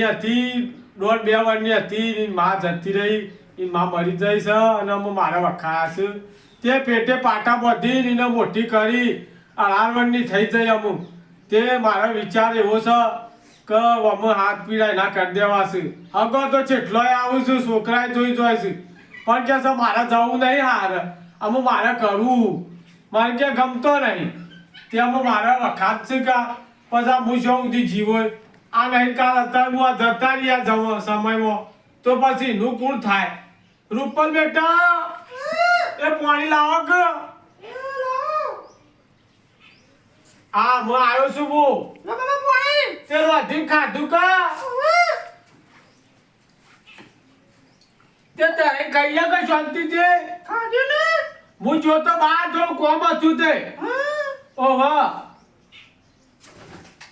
હતી દોઢ બે વર્ષની હતી માં જતી રહી એ માં મરી જઈ છે અને અમે મારા વખાયા છે. તે પેટે પાટા બાંધી એને મોટી કરી અઢાર વર્ષની થઈ જઈ અમુક. તે મારો વિચાર એવો છે કે અમે હાથ પીડાય ના કરી દેવા છે. અગર તો જેટલોય આવું છું, છોકરાએ જોઈ જોઈ છે. પણ કે છે, મારે જવું નહીં હાર. અમે મારે કરવું. મારે કે ગમતો નહીં. તે અમે મારા વખાત છે કા પછી હું શું સુધી જીવો આ નહીં કાલ અત્યારે આ જતા રહ્યા જવો સમયમાં. તો પછી નું કોણ થાય? રૂપલ બેટા એ પાણી લાવો કે. હા હું આવ્યો છું હું તે રોધી ખાધું કા? તે તારે કહીએ કે શાંતિ છે હું જોતો બહાર થોડું કોમ હતું તે. ઓહો.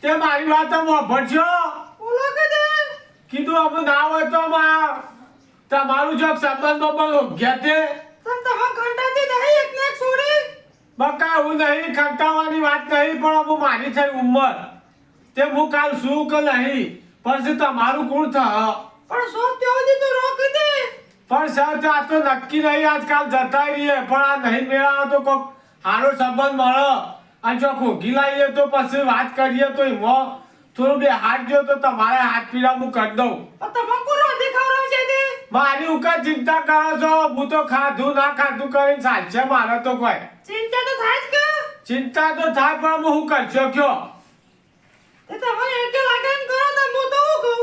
તે મારી વાત ભરશો કીધું અમે ના હોય તો માં તમારું જો સંબંધ પણ ગયા તે. બકા હું નહીં ખંટાવાની વાત નહીં પણ અમુ મારી થઈ ઉંમર. તે હું કાલ શું કે નહીં પછી તમારું કોણ થ? પણ સર આ તો નક્કી નહીં આજકાલ જતા રહીએ પણ આ નહીં મેળાવો તો કોક સારો સંબંધ મળે. અને જો ખોગી લાવીએ તો પછી વાત કરીએ તો એમાં થોડું બે હાથ જો તો તમારે હાથ પીડા હું કરી દઉં. મારી ઉપર ચિંતા કરો છો. હું તો ખાધું ના ખાધું કરીને સાચે મારે તો કોઈ. ચિંતા તો થાય જ કે? ચિંતા તો થાય પણ હું કરશો કયો? તે તમારે એટલે લાગે કરો તો હું તો હું કહું?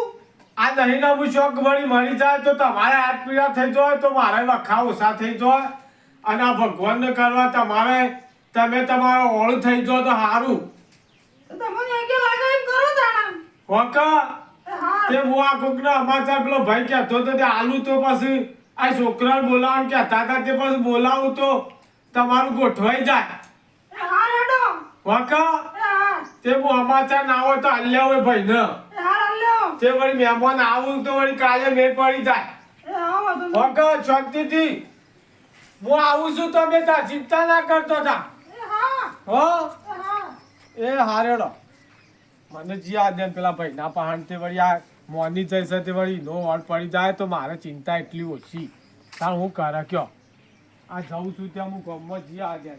આ નહીં ના હું શોખ વળી મળી જાય તો તમારે હાથ પીડા થઈ જાય તો મારે વખા ઓછા થઈ જાય. અને આ ભગવાનને કરવા તમારે તમે તમારો ઓળ થઈ જો તો સારું તે તમારે લાગે એમ કરો તાણા. હોકા? તે હું કોકના સમાચાર પેલો ભાઈ કહેતો તો તે આલુ તો પછી આ છોકરાને બોલાવવાનું કહેતા હતા તે પછી બોલાવું તો તમારું ગોઠવાઈ જાય. હોકા? તે હું સમાચાર ના હોય તો આલ્યા હોય ભાઈને. એ તે વળી મહેમાન આવું તો વળી કાલે મેં પડી જાય. એ હા વાંધો નહીં. વગર શાંતિથી. હું આવું છું તમે ચિંતા ના કરતો તા એ હા? એ હારે એ હારેડો. મને જી આ દે પેલા ભાઈ ના પહાણ તે વળી આ મોની જઈ તે વળી નો વળ પડી જાય તો મારે ચિંતા એટલી ઓછી. તાર હું કરે કયો? આ જઉં છું ત્યાં હું ગમમાં જી આ દે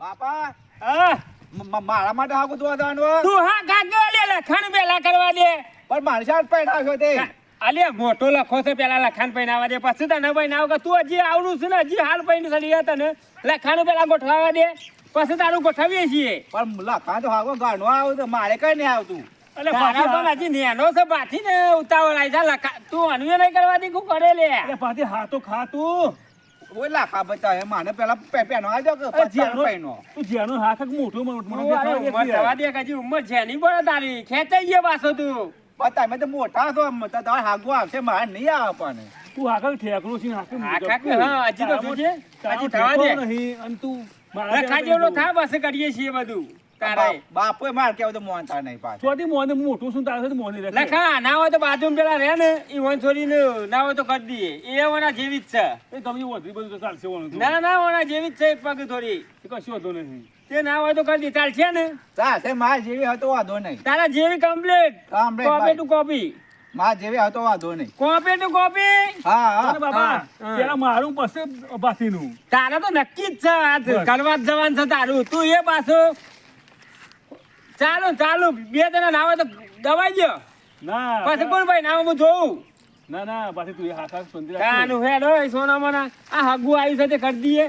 બાપા મારા માટે હાકું તું જવાનું તું હા કાગ્યો લે લખણ પેલા કરવા દે. પણ મારી સાથે છો તે. અલે મોટો લખો છે પેલા લખાણ પહેરાવા દે. પછી તને ભાઈ ના તું હજી આવડું છે ને હજી હાલ પહેરી સડી તને. લખાણ પેલા ગોઠવાવા દે. પછી તારું ગોઠવીએ છીએ. પણ લખા તો હાકો ગાણો આવું તો મારે કઈ નહીં આવતું. એટલે ભાડા પણ હજી નેનો છે બાથી ને ઉતાવળ આવી જા લખા તું અનુય નહીં કરવા દી કું કરે લે. એટલે પાછી હા તો ખા તું ઓય લાખા બતાવે માને પેલા પે- આજો કે જેનો- પેનો તું જેનો હાથ મોટો મોટો મોટો તું દે કાજી ઉમર નહીં પડે તારી. ખેંચાઈ ગયો પાછો તું. પણ તમે તો મોટા છો તો તમારે હાગો આવશે મારે નહીં આવે પણ. તું આગળ ઠેકડું છે ને હાથ હા, હજી તો જોજે હજી થવા દે. નહીં અને તું જેવો થા પછી કરીએ છીએ બધું. તારે. બાપ- બાપોય મારે તો તો મોનતા નહીં પાછું મોને મોટું શું તારે મોની લખા ના હોય તો બાજુ પેલા રહે ને ઈ વન છોડીને ના હોય તો કરી દઈએ. એ ઓના જેવી જ છે. એ બધું તો ચાલશે ઓનું ના ના ઓના જેવી જ છે એક પગ થોડી. કશું વાંધો નહીં તે ના હોય તો કરી દે ચાલશે ને? ચાલશે મારે જેવી હતો વાંધો નહીં. તારા જેવી complete Complete, copy. To copy મારે જેવી હતો વાંધો નહીં. કોપી ટુ કોપી હા હા. બાબા પેલા મારું પછી બાથીનું તારા તો નક્કી જ છે આજ કરવા જવાનું છે તારું. તું એ પાછું. ચાલુ ચાલુ બે જણા ના તો દવાઈ ગયો ના પછી કોણ ભાઈ ના હું જોઉં. ના ના પાછી તું એ હાથ હાથ સંધી કાનું હેડો સોના મોના આ હગુ આવ્યું છે તે કરી દઈએ.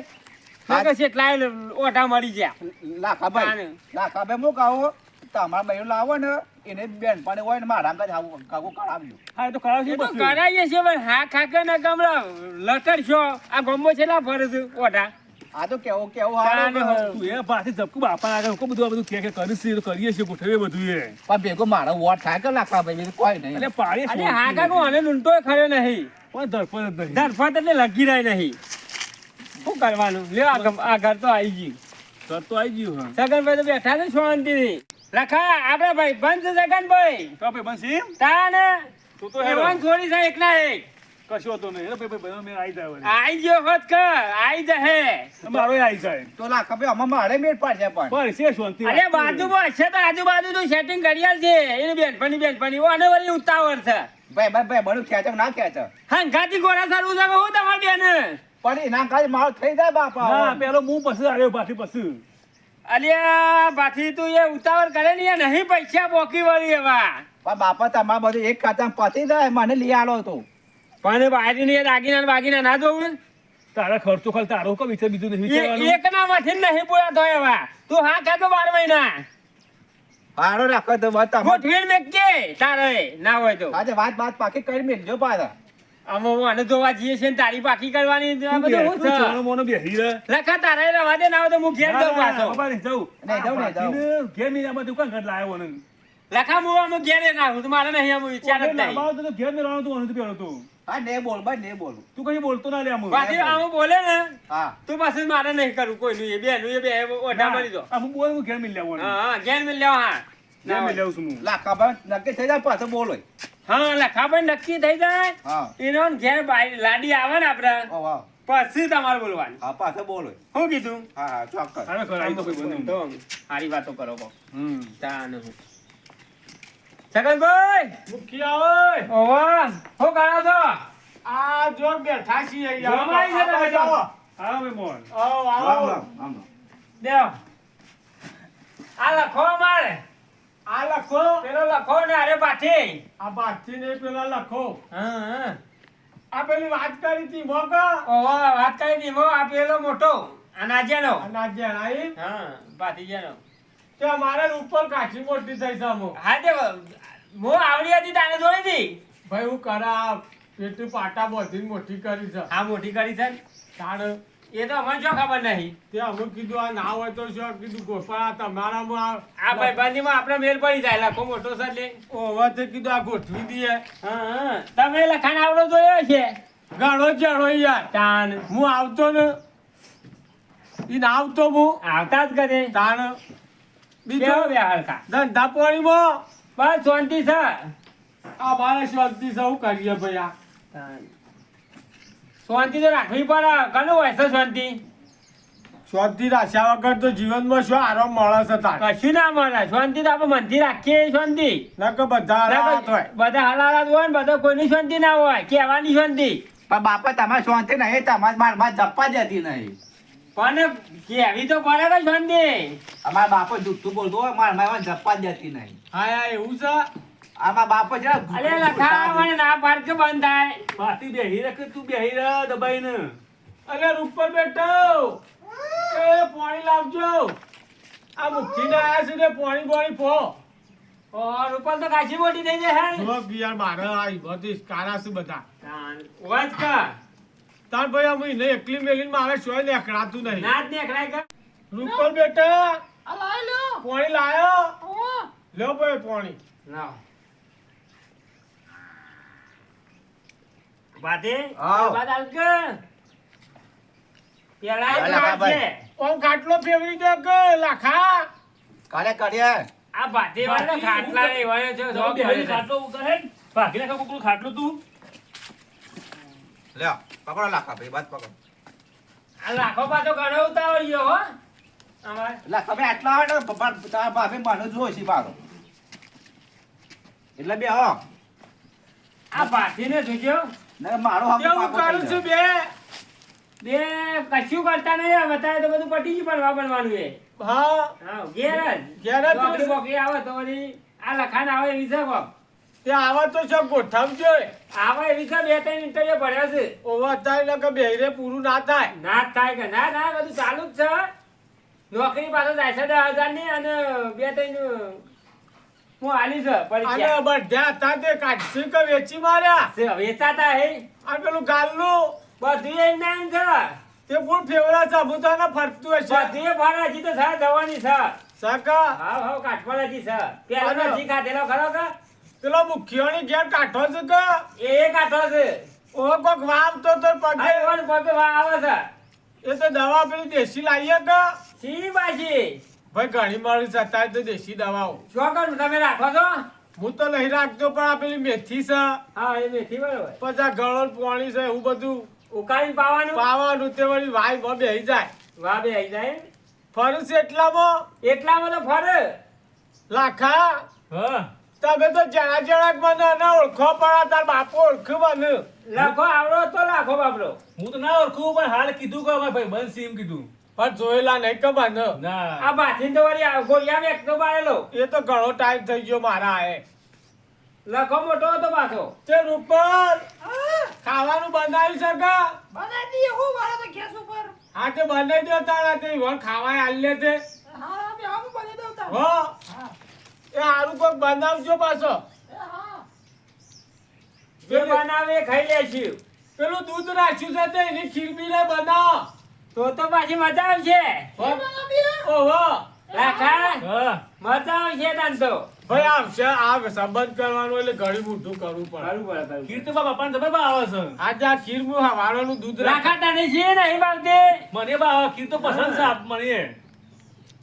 કેટલાય ઓઢા મળી ગયા. લાખાભાઈ તાને. લાખાભાઈ હું કહું તમારા ભાઈ લાવો ને. એને બેન પણ હોય ને મારા કાંઈ આવું કાકુ કરાવજો હા તો કરાવશે તો કરાવીએ છીએ પણ હા ખાકે ને ગમલા લકડ છો. આ ગમો છેલ્લા ફરે છે ઓઢા. આ તો કેવું કેવું તાને તું એ પાછી ઝપકું બાપા આગળ કોઈ બધું બધું કે કે કરીશ તો કરીએ છીએ ગોઠવીએ બધું એ. પણ ભેગો મારો વોટ થાય કે લાખાભાઈ બીજું કોઈ નહીં. એટલે અને લૂંટો ખરે નહીં. પણ ધરપત જ નહીં. ધરફત એટલે લગી રહી નહીં. શું કરવાનું? લે આ ઘર તો આવી ગયું. ઘર તો આવી ગયું સગન ભાઈ તો બેઠા છે શાંતિથી. લખા આપડે ભાઈ બંધ જગન ભાઈ. તો ભાઈ બનશી તાને તું તો હેરો. એવાન છોડી છે એકના એક. કશો તો નહીં. ભાઈ ભાઈ મેં આવી જાય વળી. આઈ ગયો હોત કે આઈ જહે મારો આવી જાય. તો લાખ કબે આમાં મારે મેળ પાડશે પણ. પણ છે શાંતિ અરે બાજુમાં છે તો આજુબાજુ તું સેટિંગ ઘડિયાળ છે. એની બેનપણી બેનપણી. ઓને વળી ઉતાવળ છે. ભાઈ ભાઈ ભાઈ બડું ખેંચો ના ખેંચો? હંગાતી ગોરા સારું છે કે હું તમારી બેન? પણ એના કાંઈ મારો થઈ જાય બાપા. હા પેલો હું પછી આવ્યો પાછી પછી. અલ્યા બાથી તું એ ઉતાવળ કરે ને નહીં પૈસા પોકી વળી એવા. પણ બાપા તમારા બધું એક ખાતામાં પતી જાય મને લઈ આલો તો. પણ બાજરી ને દાગીના ને બાગીના ના જોવું તારા ખર્ચો ખાલી તારો વિચાર બીજું નહીં વિચારવાનું એક ના માંથી નહીં પૂરા થયો એવા. તું હા ખાતો બાર મહિના? હારો રાખો તો બસ ગોઠવીને મેં કે તારે ના હોય તો. આજે વાત વાત પાકી કરી મેલજો પાછા. અમે મને જોવા જઈએ છીએ ને તારી પાકી કરવાની બધું બે- છે? મોનો બેહી રહે. લખા તારે રવા દે ના તો હું ઘેર જઉં પાછો નહીં જાઉં. નહીં જાઉં, નહીં જાઉં. ઘેર નહીં આમાં દુકાન ઘર લાવ્યો ને. લખા મુ આમ ઘેરે ના હું મારે નહીં આમ વિચાર જ ઘેર નહીં લાવવા તો ઘેર મેળવાનું તું અનુ પેલો તું. હા ને બોલ ભાઈ ને બોલ તું કઈ બોલતો ના લે આમ. બાકી આમ બોલે ને હા તું પાછી મારે નહીં કરું કોઈનું એ બેનું એ બે ઓઢા મળી દો હું બોલ હું ઘેર મિલ લેવો હા હા ઘેર મિલ લેવા હા ના મિલ છું હું. લાખા ભાઈ નક્કી થઈ જાય પાછો બોલો હા લખા ભાઈ નક્કી થઈ જાય? એનો ઘેર લાડી આવે ને આપડે. પછી તમારે બોલવાનું. હા પાછો બોલો શું કીધું? હા હા ચોક્કસ. હવે કરાવી દો કોઈ બંને. તો સારી વાતો કરો કો હમ. તાન હું. છગનભાઈ! મુખિયા ઓય! ઓવા શું કરો છો? આ જો બેઠા છીએ. જમાઈ હા. આવો, આવો. દેવ. આ લખો મારે આ લખો. પેલો લખો ને અરે પાછી આ બાથી ને પેલા લખો. હા આ પેલી વાત કરી હતી મોકા ઓવા વાત કરી હતી મો આ પેલો મોટો આ નાજેનો આઈ? હા ભાતીજાનો. તો અમારે ઉપર કાચી મોટી થઈ છે અમુક. હા તે મો આવડી હતી તાને જોઈ હતી? ભાઈ હું કરા પેટું પાટા બોધી મોટી કરી છે. હા મોટી કરી છે. તાણ એ તો અમને જો ખબર નહીં. તે અમુક કીધું આ ના હોય તો શું કીધું ગોપાળા તમારામાં આ ભાઈબંધીમાં આપણે મેલ પડી જાય લખો મોટો સર લે. ઓવા તે કીધું આ ગોઠવી દઈએ. હા હા. તમે લખાણ આવડો જોયો છે? ઘણો જણો યાર. તાન હું આવતો ને ઈ ના આવતો હું. આવતા જ કરે તાણ. બીજો બીજું ધંધા પાણીમાં બસ શાંતિ છે આ મારે શાંતિ સૌ કરીએ ભાઈ આ. તાન. શાંતિ તો રાખવી પડે. કનું હોય છે શાંતિ? શાંતિ રાખ્યા વગર તો જીવનમાં શું આરામ મળે છે તાર? કશું ના મળે. શાંતિ તો આપણે મનથી રાખીએ શાંતિ. નકર બધા રાત હોય. બધા હલાલાત હોય ને બધા કોઈની શાંતિ ના હોય. કહેવાની શાંતિ. પણ બાપા તમારે શાંતિ નહીં તમારે માર માર જપ્પા જતી નહીં. પણ કેવી તો પડે ને શાંતિ. અમારા બાપા જુઠ્ઠું બોલતો હોય માર માર જપ્પા જતી નહીં. હા એવું છે? આમાં બાપ છે અલે લખા મને ના પાડ કે બંધ થાય. બાતી બેહી રહે કે તું બેહી રહે દબાઈને. અરે ઉપર બેઠો. એ પાણી લાવજો. આ મુઠ્ઠીને આયા છે ને પાણી પાણી પો ઓર ઉપર તો કાશી મોટી થઈ જાય હે ઓ બિયાર મારે આઈ બધી કારા છે બધા. તાન કર. કા તાર ભાઈ અમે એને એકલી મેલીને મારે સોય નીકળાતું નહીં. ના ને ખરાય કા રૂપર બેટા આ લાઈ લ્યો. પાણી લાયો. લો લ્યો ભાઈ પાણી. ના બાતે આવ. બાદ કે? પેલા જ પેલા વાત ભાઈ. છે. ઓમ ખાટલો ફેરવી દે કે લાખા? કાલે કરીએ. આ બાતે વાળા ખાટલા રે છે તો ખાટલો ઉગા હે ને? કોકનું ખાટલું તું. લ્યો પકડો લાખા ભાઈ બાદ પકડો. આ લાખો પાછો ઘણો હો. અમાર. લાખા ભાઈ આટલા આવે પપ્પા તારા બાપે મને જોઈ છે પાછો. એટલે બે હો આ જોજો. ને મારો હક કરું છું બે? બે કશું કરતા નહીં હવે અત્યારે તો બધું પટી ગયું બનવા બનવાનું એ હા. હા ઘેર જ. ઘેર જ નોકરી રહેશે. બોકરી આવે તો વળી આ લખાણ આવે એવી છે કોક. તે આવા તો શું ગોઠવજો આવે એવી છે બે ત્રણ ઇન્ટરવ્યુ ભર્યા છે. ઓવર થાય કે બેહીરે પૂરું ના થાય. ના થાય કે ના ના બધું ચાલુ જ છે. નોકરી પાછળ જાય છે દસ હજારની અને બે ત્રણ હું આલી છે અને બધા હતા તે કે વેચી માર્યા? વેચાતા હે? આ પેલું ગાલનું? બધું છે તે કોણ ફેવરા તો ફરતું હશે. બધું તો સકા ખાધેલો ખરો કે? મુખિયાની ઘેર કાઢો છે કે? એ કાઠો છે. ઓ કોક વાવતો તો પગે. એવાનો પગે વા આવે છે. એ તો દવા પેલી દેશી લાવીએ કે? સી પાછી ભાઈ ઘણી મારી છે અત્યારે તો દેશી દવાઓ. શું કરું તમે રાખો છો? હું તો નહીં રાખતો પણ આ પેલી મેથી છે. હા એ મેથી બરોબર. પછી આ ગળો પોણી છે એવું બધું. ઉકાળી પાવાનું? પાવાનું તે વળી વાય બે બેહી જાય. વા બે આઈ જાય ફરું છે એટલામાં? એટલામાં તો ફરે? લાખા? હા. તમે તો જણા જણા મને ના ઓળખો પણ તાર બાપો ઓળખ મને. લાખો આવડો તો લાખો બાપડો. હું તો ના ઓળખું પણ હાલ કીધું કે ભાઈ બંધ સીમ કીધું. પણ જોયેલા નહીં કે મને આ બાથી તો વળી ગોળિયા વેકતો પાડેલો એ તો ઘણો ટાઈમ થઈ ગયો મારા એ. લખો મોટો હતો પાછો. તે રૂપર ખાવાનું બનાવી છે બનાવી દઈએ હું મારા તો ગેસ ઉપર. હા તે બનાવી દો તારા તે વણ ખાવાય હાલ લે તે. હા બે આવું બની દઉં તાર. હો. હા. એ આરું કોક બનાવજો પાછો. એ જે બનાવે ખાઈ લેશું પેલું દૂધ રાખ્યું છે તે એની ખીર બી બનાવો. તો તો પાછી મજા આવશે. ઓહો. લાખા હા. મજા આવશે તાન તો. ભાઈ આવશે. આ સંબંધ કરવાનું એટલે ઘણી મોટું કરવું પડે. સારું પડે સારું કીર્તિ બા બાપાને બા આવે છે. આજે આ ખીર હું હવારનું દૂધ રાખ. છે નહીં ભાવતી મને બા તો પસંદ છે આપ મને.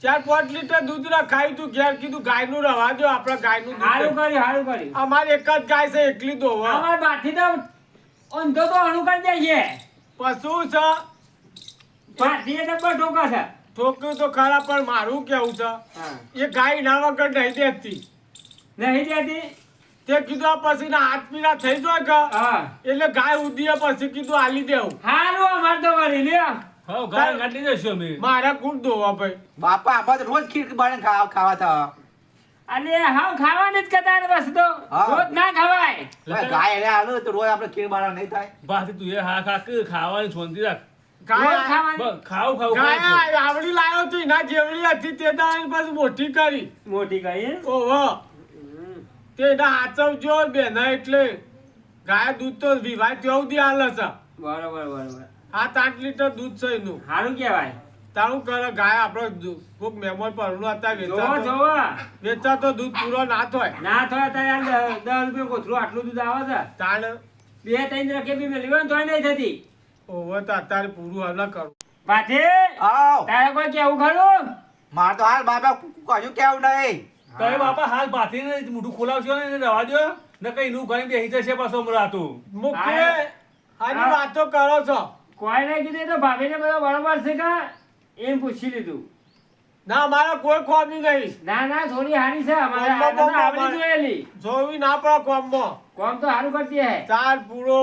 ચાર પાંચ લીટર દૂધ રખાયું તું ઘેર. કીધું ગાયનું રવા દો આપડે ગાયનું સારું કરી સારું કરી અમારે એક જ ગાય છે એકલી દોવા અમારે બાથી તો ઊંધો તો હણું કરી દે છે. પશુ છે. એટલે બધો છે. ઠોક્યું તો ખરા પણ મારું કેવું છે? એ ગાય ના વગર નહીં દેતી. નહીં દેતી? તે કીધું આ પછી ના હાથ પીડા થઈ જાય કે? એટલે ગાય ઉદીએ પછી કીધું આલી દેવું. સારું અમાર તો વળી લે હા ગાય કાઢી દેશું અમે. મારા કુણ દોવા ભાઈ. બાપા આપણે રોજ ખીર બાળે ખાવા ખાવા થા. અને હાવ ખાવાની જ કદાચ તો. હા. રોજ ના ખવાય. ગાય એને આલો તો રોજ આપણે ખીર બારા નહીં થાય. બાથી તું એ હા ખા કે ખાવાની શાંતિ રાખ. રોજ ગાય ખાવાની? બસ ખાવું ખાવું ખાવું. ગાય આવડી લાવ્યો હતી ના જેવડી હતી તે દાડે પછી મોટી કરી. મોટી કરી ઓહો. તે ના હાચવજો બેના એટલે. ગાય દૂધ તો વિવાહ હાલે છે. બરોબર બરોબર. સાત આઠ લીટર દૂધ છે એનું. સારું કહેવાય. તારું કરે? ગાય આપડે કોક મહેમાન પરનું હતા જોવો વેચાતો વેચાતો દૂધ પૂરો ના થાય ના થાય ત્યારે દસ રૂપિયા કોથળું આટલું દૂધ આવે છે. તાણ બે ત્રણ રકે બી મેળવી હોય ને નહીં થતી. ઓહો તો અત્યારે પૂરું હાલ કરું. પાછી આવ. તારે કોઈ કેવું ખરું માર તો હાલ બાપા કશું કેવું નહીં. તમે બાપા હાલ બાથી ને મોઢું ખોલાવશો ને રવા દો ને કઈ નું ખાઈને બેસી જશે પાછો રાતું મુકે. આની વાતો કરો છો. કોઈ નહીં કીધું તો ભાભીને બધો બરોબર છે કે? એમ પૂછી લીધું. ના મારા કોઈ ખોમી નહીં. ના ના થોડી હારી છે. અમારે તો આવડી જોયેલી. જોવી ના પડે કોમમાં. કોમ તો હારું કરતી હે. ચાર પૂરો.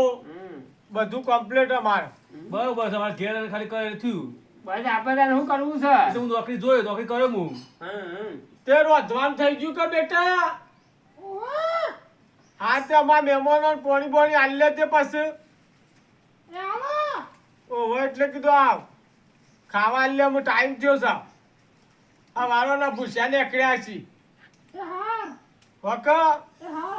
બધું કમ્પ્લીટ અમારે. બરોબર છે અમારે ઘેર ખાલી કરે થયું. બસ આપણે શું કરવું છે? એટલે હું નોકરી જોયો નોકરી કર્યો હું. તે રોધવાન થઈ ગયું કે બેટા? હા તે અમારા મહેમાનો પોણી પોણી આલે તે પછી. ઓહો એટલે કીધું આવ. ખાવા આલે હું ટાઈમ થયો છે. આ વારોના ભૂસ્યા નીકળ્યા છી. એ હાર. વક એ હાર. હાલો